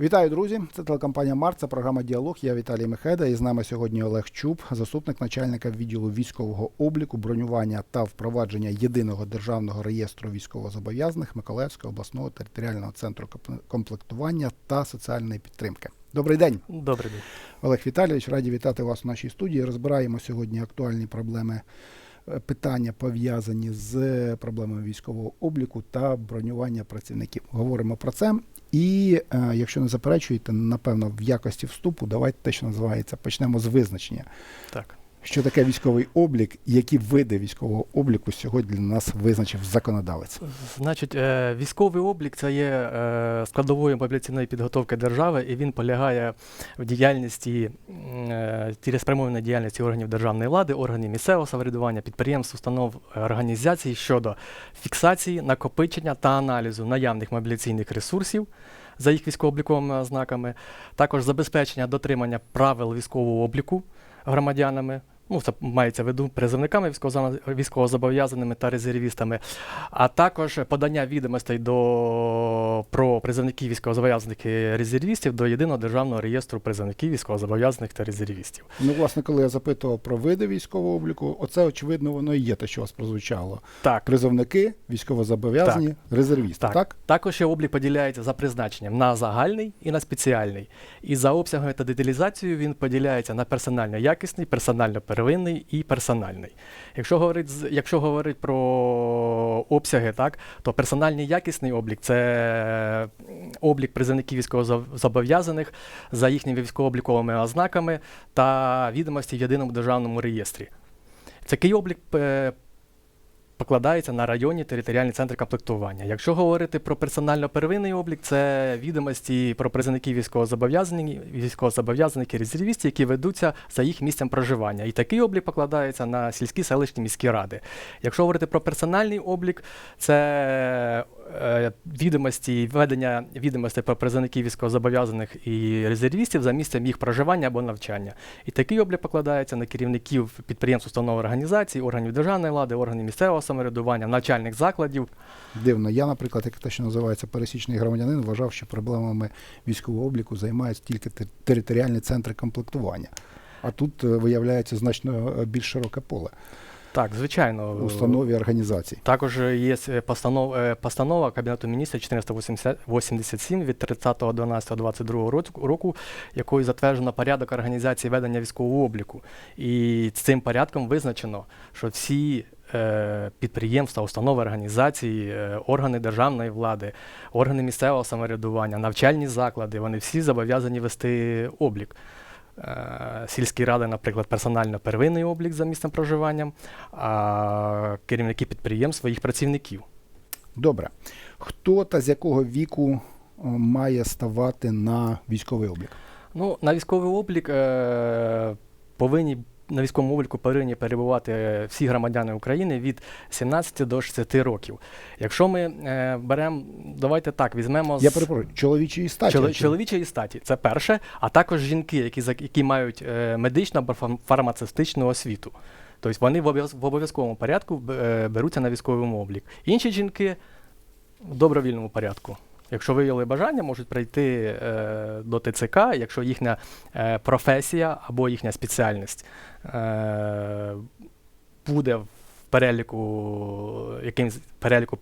Вітаю, друзі! Це телекомпанія Март, це програма Діалог. Я Віталій Мехеда. І з нами сьогодні Олег Чуб, заступник начальника відділу військового обліку, бронювання та впровадження єдиного державного реєстру військовозобов'язаних Миколаївського обласного територіального центру комплектування та соціальної підтримки. Добрий день, Добрий день. Олег Віталійович. Раді вітати вас в нашій студії. Розбираємо сьогодні актуальні проблеми. е, Питання пов'язані з проблемами військового обліку та бронювання працівників. Говоримо про це. І е, якщо не заперечуєте, напевно, в якості вступу давайте те, що називається, почнемо з визначення. Так. Що таке військовий облік, які види військового обліку сьогодні для нас визначив законодавець? Значить, е, військовий облік це є е, складовою мобілізаційної підготовки держави, і він полягає в діяльності е, цілеспрямованої діяльності органів державної влади, органів місцевого самоврядування, підприємств, установ організацій щодо фіксації, накопичення та аналізу наявних мобілізаційних ресурсів. За їх військово-обліковими ознаками, також забезпечення дотримання правил військового обліку громадянами, ну це мається в виду призовниками військовозобов'язаними та резервістами, а також подання відомостей до про призовників військовозобов'язаних і резервістів до єдиного державного реєстру призовників військовозобов'язаних та резервістів. Ну, власне, коли я запитував про види військового обліку, оце очевидно воно і є те, що у вас прозвучало. Так, Призовники, військовозобов'язані, резервісти. Так. Так. Також ще облік поділяється за призначенням на загальний і на спеціальний. І за обсягом та деталізацією він поділяється на персонально якісний, персонально первинний і персональний. Якщо говорить, якщо говорить про обсяги, так, то персональний якісний облік це облік призовників військовозобов'язаних за їхніми військово-обліковими ознаками та відомості в єдиному державному реєстрі. Такий облік е, покладається на районні територіальні центри комплектування. Якщо говорити про персонально первинний облік, це відомості про призовників військовозобов'язаних, військовозобов'язаних резервістів, які ведуться за їх місцем проживання. І такий облік покладається на сільські селищні міські ради. Якщо говорити про персональний облік, це відомості, ведення відомостей про призовників військовозобов'язаних і резервістів за місцем їх проживання або навчання. І такий облік покладається на керівників підприємств, установ організацій, органів державної влади, органів місцевого самоврядування, навчальних закладів. Дивно. Я, наприклад, як те, що називається пересічний громадянин, вважав, що проблемами військового обліку займаються тільки територіальні центри комплектування. А тут е, виявляється значно е, більш широке поле Так, звичайно. установ і організацій. Також є е, постанов, е, постанова Кабінету міністрів 487 від 30.12.22 року, року, якою затверджено порядок організації ведення військового обліку. І цим порядком визначено, що всі е, підприємства, установи, організації, органи державної влади, органи місцевого самоврядування, навчальні заклади, вони всі зобов'язані вести облік. Е, Сільські ради, наприклад, персонально первинний облік за місцем проживання, а керівники підприємств своїх працівників. Добре. Хто та з якого віку е, має ставати на військовий облік? Ну, на військовий облік е, повинні на військовому обліку повинні перебувати всі громадяни України від 17 до 60 років. Якщо ми е, беремо, давайте так, візьмемо Я з- перепрошую, чоловічої статі. Чоло- чи- чоловічої статі, це перше, а також жінки, які, зак- які мають е, медичну або фарм- фармацевтичну освіту. Тобто вони в обов'яз- в обов'язковому порядку б- е, беруться на військовому облік. Інші жінки в добровільному порядку. Якщо виявили бажання, можуть прийти е, до ТЦК, якщо їхня е, професія або їхня спеціальність е, буде в переліку, якимсь переліку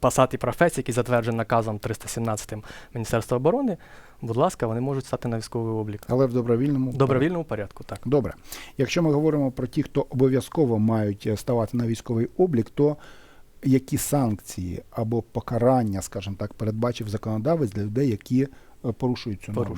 посад і професій, який затверджений наказом 317 Міністерства оборони, будь ласка, вони можуть стати на військовий облік. Але в добровільному добровільному порядку, так. Добре. Якщо ми говоримо про ті, хто обов'язково мають е, ставати на військовий облік, то які санкції або покарання, скажімо так, передбачив законодавець для людей, які е, порушують цю норму?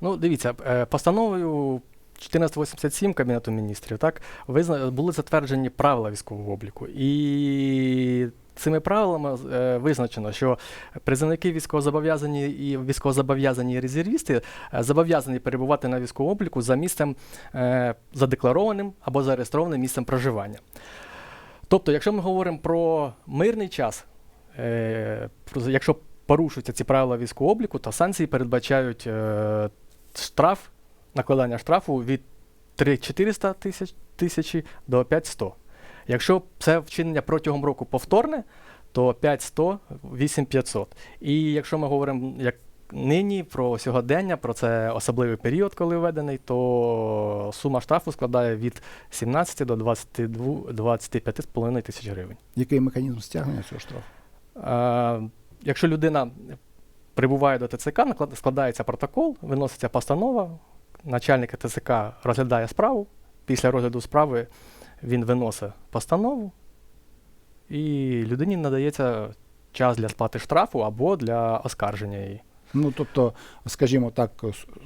Ну, дивіться, е, постановою 1487 Кабінету міністрів так, визна... були затверджені правила військового обліку. І цими правилами е, визначено, що призовники військовозобов'язані і військовозобов'язані резервісти е, зобов'язані перебувати на військовому обліку за місцем е, задекларованим або зареєстрованим місцем проживання. Тобто, якщо ми говоримо про мирний час, е, якщо порушуються ці правила військового обліку, то санкції передбачають е, штраф, накладання штрафу від 3-400 тисяч, тисячі до 500. Якщо це вчинення протягом року повторне, то 500, 8500. І якщо ми говоримо, як нині, про сьогодення, про це особливий період, коли введений, то сума штрафу складає від 17 до 22, 25,5 тисяч гривень. Який механізм стягнення цього штрафу? Е, якщо людина прибуває до ТЦК, складається протокол, виноситься постанова, начальник ТЦК розглядає справу. Після розгляду справи він виносить постанову, і людині надається час для сплати штрафу або для оскарження її. Ну, тобто, скажімо так,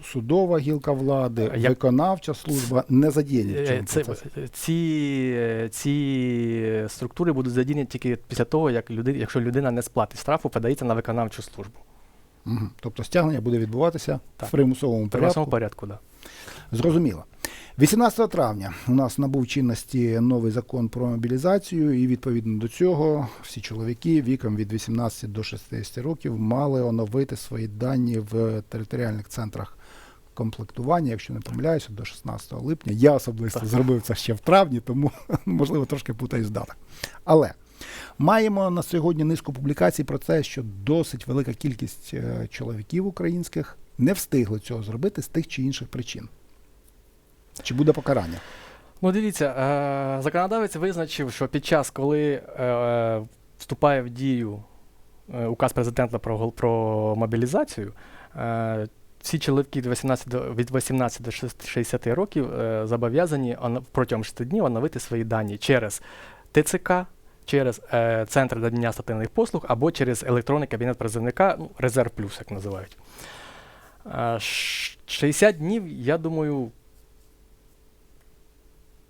судова гілка влади, Як- виконавча служба не задіяні Е, Це, ці, ці структури будуть задіяні тільки після того, як людина, якщо людина не сплатить штрафу, подається на виконавчу службу. Угу. Тобто стягнення буде відбуватися Так. в примусовому порядку. В примусовому порядку. так. да. Зрозуміло. 18 травня у нас набув чинності новий закон про мобілізацію, і відповідно до цього всі чоловіки віком від 18 до 60 років мали оновити свої дані в територіальних центрах комплектування, якщо не помиляюся, до 16 липня. Я особисто зробив це ще в травні, тому можливо трошки путаюсь в датах. Але маємо на сьогодні низку публікацій про те, що досить велика кількість е, чоловіків українських не встигли цього зробити з тих чи інших причин. Чи буде покарання? Ну, дивіться, е, законодавець визначив, що під час, коли е, вступає в дію е, указ президента про, про мобілізацію, всі чоловіки від 18 до, від 18 до 60 років зобов'язані протягом 6 днів оновити свої дані через ТЦК, через е, центр надання адміністративних послуг або через електронний кабінет призовника, ну, резерв плюс, як називають. Е, 60 днів, я думаю,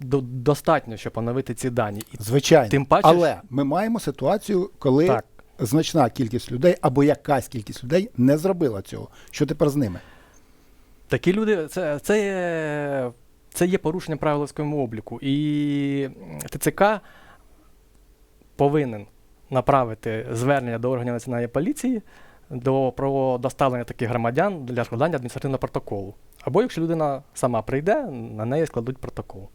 до, достатньо, щоб оновити ці дані. І Звичайно. тим паче, Але ми маємо ситуацію, коли так, значна кількість людей або якась кількість людей не зробила цього. Що тепер з ними? такі люди, це, це, є, це є порушення правил військового обліку. І ТЦК повинен направити звернення до органів національної поліції до, про доставлення таких громадян для складання адміністративного протоколу. Або якщо людина сама прийде, на неї складуть протокол.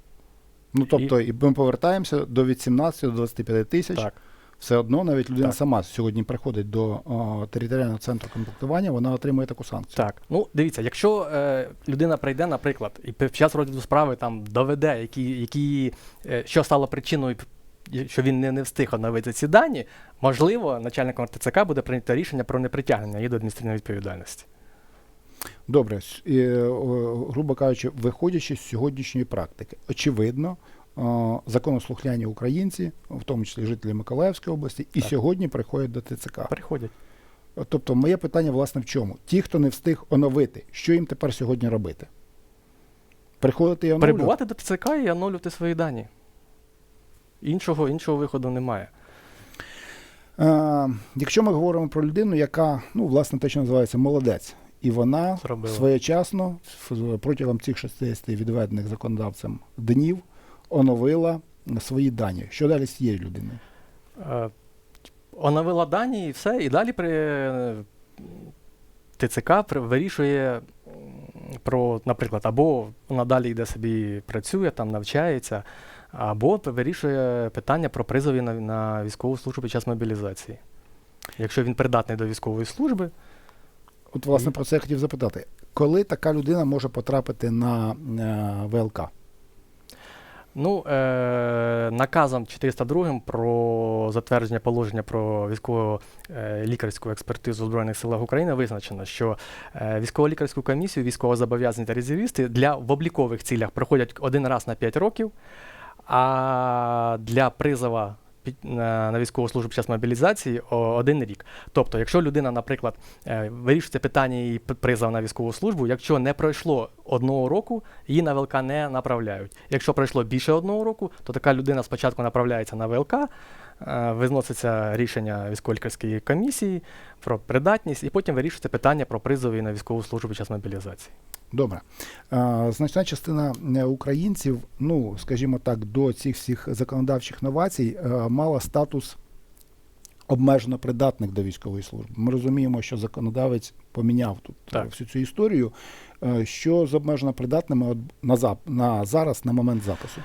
Ну тобто, і ми повертаємося до від 17 до 25 тисяч. Так. Все одно, навіть людина Так. сама сьогодні приходить до о, територіального центру комплектування, вона отримує таку санкцію. Так, ну дивіться, якщо е, людина прийде, наприклад, і під час розгляду справи там доведе, які, які, е, що стало причиною, що він не, не встиг оновити ці дані, можливо, начальником ТЦК буде прийнято рішення про непритягнення її до адміністративної відповідальності. Добре, і, грубо кажучи, виходячи з сьогоднішньої практики, очевидно, законослухняні українці, в тому числі жителі Миколаївської області, і Так. сьогодні приходять до ТЦК. Приходять. Тобто, моє питання, власне, в чому? Ті, хто не встиг оновити, що їм тепер сьогодні робити? Приходити і оновлювати? Перебувати до ТЦК і оновлювати свої дані. Іншого, іншого виходу немає. Е, якщо ми говоримо про людину, яка, ну, власне, те, що називається молодець, і вона Зробила. своєчасно протягом цих 60 відведених законодавцем днів оновила свої дані. Що далі з цією людиною? Е, Оновила дані і все, і далі при ТЦК при- вирішує про, наприклад, або вона далі йде собі працює, там навчається, або вирішує питання про призові на, на військову службу під час мобілізації. Якщо він придатний до військової служби, От, власне, про це я хотів запитати. Коли така людина може потрапити на е, ВЛК? Ну, е, наказом 402 про затвердження положення про військово-лікарську експертизу в Збройних силах України визначено, що е, військово-лікарську комісію військовозобов'язані та резервісти для в облікових цілях проходять один раз на 5 років, а для призова на, на військову службу під час мобілізації один рік. Тобто, якщо людина, наприклад, е, вирішується питання її призов на військову службу, якщо не пройшло одного року, її на ВЛК не направляють. Якщо пройшло більше одного року, то така людина спочатку направляється на ВЛК, е, виноситься рішення військово-лікарської комісії про придатність, і потім вирішується питання про призов на військову службу під час мобілізації. Добре. Значна частина е, українців, ну, скажімо так, до цих всіх законодавчих новацій е, мала статус обмежено придатних до військової служби. Ми розуміємо, що законодавець поміняв тут е, Так. всю цю історію. Що з обмежено придатними на, на зараз, на момент запису?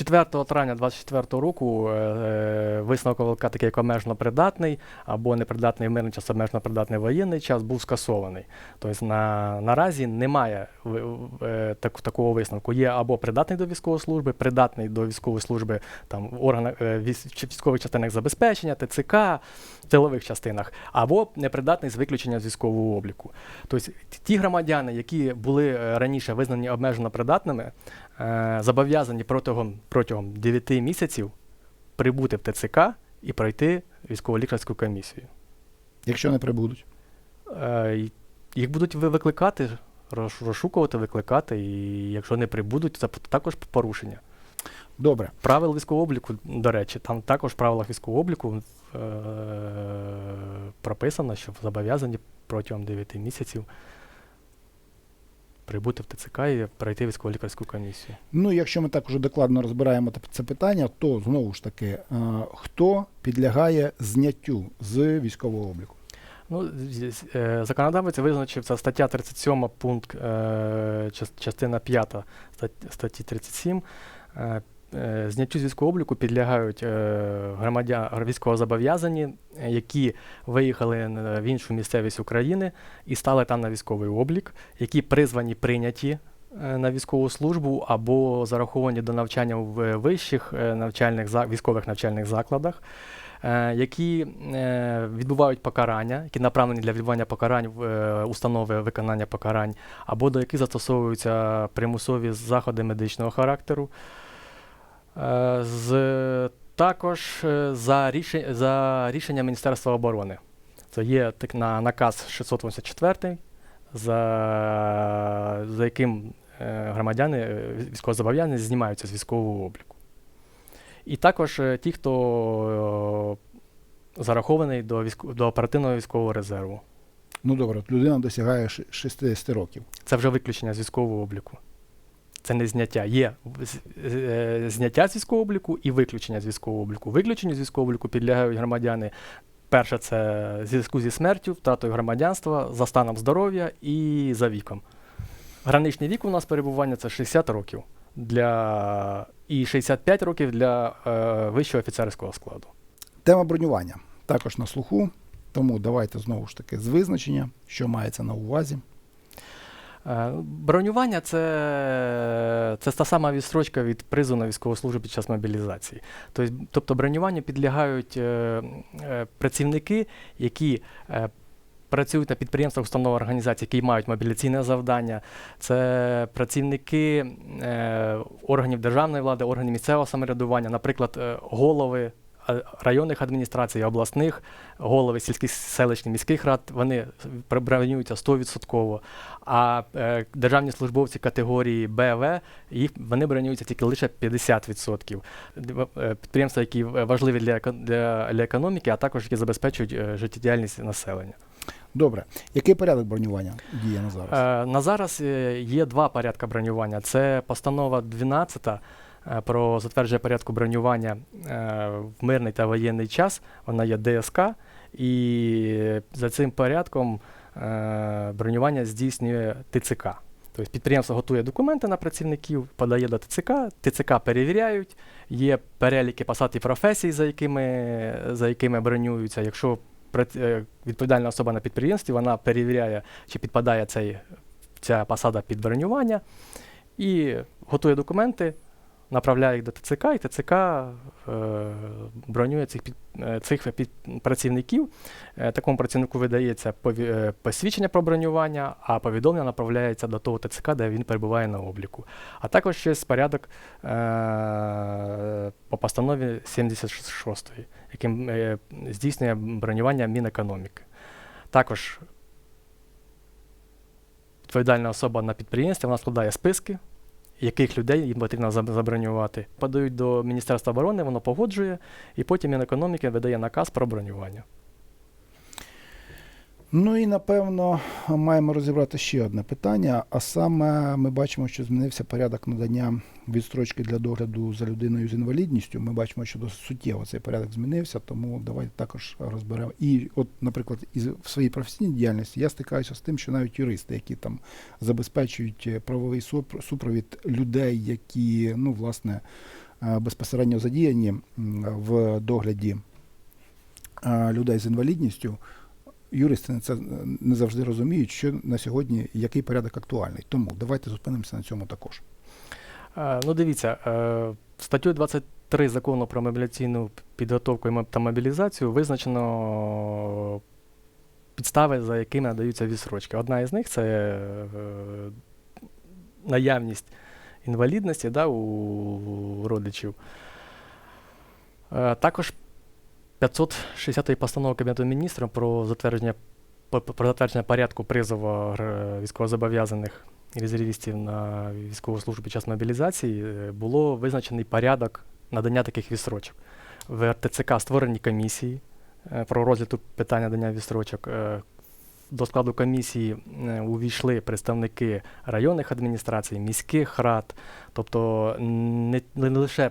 Е, 4 травня 2024 року е, висновок ОВЛК такий як обмежено придатний або непридатний в мирний час, обмежено придатний воєнний час був скасований. Тобто на, наразі немає е, так, такого висновку. Є або придатний до військової служби, придатний до військової служби там, в органах е, військових частинах забезпечення, ТЦК, тилових частинах, або непридатний з виключення з військового обліку. Тобто ті громадяни, які були е, раніше визнані обмежено придатними, е, зобов'язані протягом, протягом 9 місяців прибути в ТЦК і пройти військово-лікарську комісію. Якщо не прибудуть. Е, Їх будуть викликати, розшукувати, викликати, і якщо не прибудуть, це також порушення. Добре. Правил військового обліку, до речі, там також в правилах військового обліку е- прописано, що зобов'язані протягом 9 місяців прибути в ТЦК і пройти військово-лікарську комісію. Ну, якщо ми так уже докладно розбираємо це питання, то знову ж таки, е, хто підлягає зняттю з військового обліку? Ну, е, законодавець визначив це стаття 37, пункт, е, частина 5 статті 37. Е, Зняттю з військового обліку підлягають е, громадян військовозобов'язані, які виїхали в іншу місцевість України і стали там на військовий облік, які призвані прийняті е, на військову службу або зараховані до навчання в вищих навчальних військових навчальних закладах які відбувають покарання, які направлені для відбування покарань в установи виконання покарань, або до яких застосовуються примусові заходи медичного характеру. Е, З, також е, за, рішень, за рішенням Міністерства оборони. Це є так, на, наказ 684, за, за яким е, громадяни військовозобов'язані знімаються з військового обліку. І також ті, хто зарахований до, військо, до оперативного військового резерву. Ну добре, людина досягає 60 років. Це вже виключення з військового обліку. Це не зняття. Є е, зняття з військового обліку і виключення з військового обліку. Виключенню з військового обліку підлягають громадяни. Перше, це зв'язку зі смертю, втратою громадянства, за станом здоров'я і за віком. Граничний вік у нас перебування це 60 років для... і 65 років для е, вищого офіцерського складу. Тема бронювання також на слуху. Тому давайте знову ж таки з визначення, що мається на увазі. Е, Бронювання це, це та сама відстрочка від призу на військову службу під час мобілізації. Тобто, бронюванню підлягають е, е, працівники, які працюють на підприємствах, установах організацій, які мають мобіляційне завдання. Це працівники органів державної влади, органів місцевого самоврядування, наприклад, голови районних адміністрацій, обласних, голови сільських селищних міських рад, вони бронюються 100%. А е, державні службовці категорії Б, В, їх вони бронюються тільки лише 50%. Е, Підприємства, які важливі для, для, для економіки, а також які забезпечують е, життєдіяльність населення. Добре, який порядок бронювання діє на зараз? На зараз є два порядки бронювання. Це постанова 12 е, про затвердження порядку бронювання е, в мирний та воєнний час. Вона є ДСК, і за цим порядком е, бронювання здійснює ТЦК. Тобто підприємство готує документи на працівників, подає до ТЦК, ТЦК перевіряють, є переліки посад і професій, за якими, за якими бронюються. Якщо е, відповідальна особа на підприємстві, вона перевіряє, чи підпадає цей, ця посада під бронювання, і готує документи, направляє їх до ТЦК, і ТЦК е, бронює цих, під, е, цих під, працівників. Е, такому працівнику видається пові- е, посвідчення про бронювання, а повідомлення направляється до того ТЦК, де він перебуває на обліку. А також ще є порядок е, по постанові 76, яким е, здійснює бронювання Мінекономіки. Також відповідальна особа на підприємстві вона складає списки, яких людей їм потрібно забронювати. Подають до Міністерства оборони, воно погоджує, і потім Мінекономіки видає наказ про бронювання. Ну і напевно маємо розібрати ще одне питання. А саме ми бачимо, що змінився порядок надання відстрочки для догляду за людиною з інвалідністю. Ми бачимо, що досить суттєво цей порядок змінився, тому давайте також розберемо. І, от, наприклад, із в своїй професійній діяльності я стикаюся з тим, що навіть юристи, які там забезпечують е, правовий супровід людей, які ну власне е, безпосередньо задіяні в догляді е, людей з інвалідністю, юристи це не завжди розуміють, що на сьогодні який порядок актуальний. Тому давайте зупинимося на цьому також. Е, Ну, дивіться, е, статтю 23 закону про мобіляційну підготовку та мобілізацію визначено підстави, за якими надаються відсрочки. Одна із них це е, наявність інвалідності да, у родичів. Також 560 постанови Кабінету міністрів про затвердження, про затвердження порядку призову військовозобов'язаних резервістів на військову службу під час мобілізації е, було визначений порядок надання таких відстрочок. В РТЦК створені комісії е, про розгляд питання надання відстрочок. Е, До складу комісії увійшли представники районних адміністрацій, міських рад, тобто не, не лише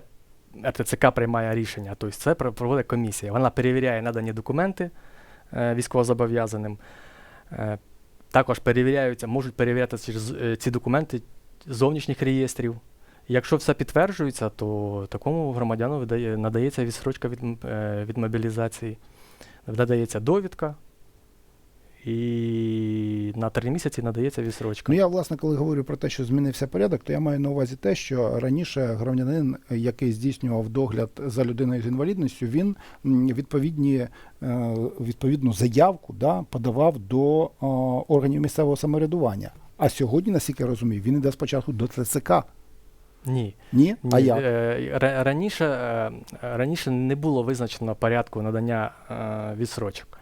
РТЦК приймає рішення, тобто це проводить комісія. Вона перевіряє надані документи військовозобов'язаним. Також перевіряються, можуть перевіряти ці, е, ці документи зовнішніх реєстрів. Якщо все підтверджується, то такому громадяну видає, надається відсрочка від, е, від мобілізації, надається довідка, і на три місяці надається відстрочка. Ну я власне, коли говорю про те, що змінився порядок, то я маю на увазі те, що раніше громадянин, який здійснював догляд за людиною з інвалідністю, він відповідні е, відповідну заявку да, подавав до е, органів місцевого самоврядування. А сьогодні, наскільки я розумію, він йде спочатку до ТЦК. Ні. Ні? А Ні, е, ра- Раніше, раніше не було визначено порядку надання відсрочок.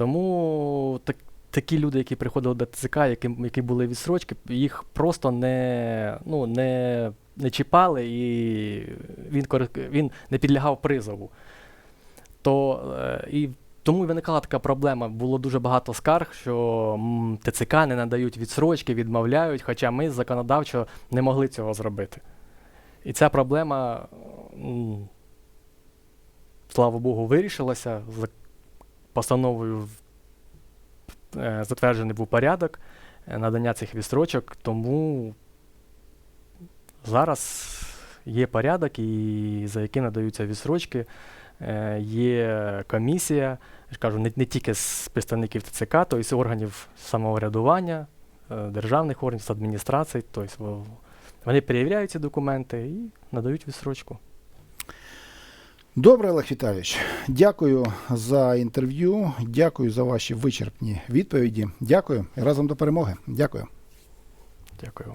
Тому так, такі люди, які приходили до ТЦК, які, які були відсрочки, їх просто не, ну, не, не чіпали і він, він не підлягав призову. То, е, і тому і виникала така проблема. Було дуже багато скарг, що ТЦК не надають відсрочки, відмовляють, хоча ми законодавчо не могли цього зробити. І ця проблема, слава Богу, вирішилася. Постановою е, затверджений був порядок е, надання цих відстрочок, тому зараз є порядок, і за яким надаються відстрочки. Е, Є комісія, кажу, не, не тільки з представників ТЦК, тобто з органів самоврядування, державних органів, з адміністрацій. Тобто вони перевіряють ці документи і надають відстрочку. Добре, Олег Віталійович, дякую за інтерв'ю, дякую за ваші вичерпні відповіді. Дякую разом до перемоги. Дякую. Дякую.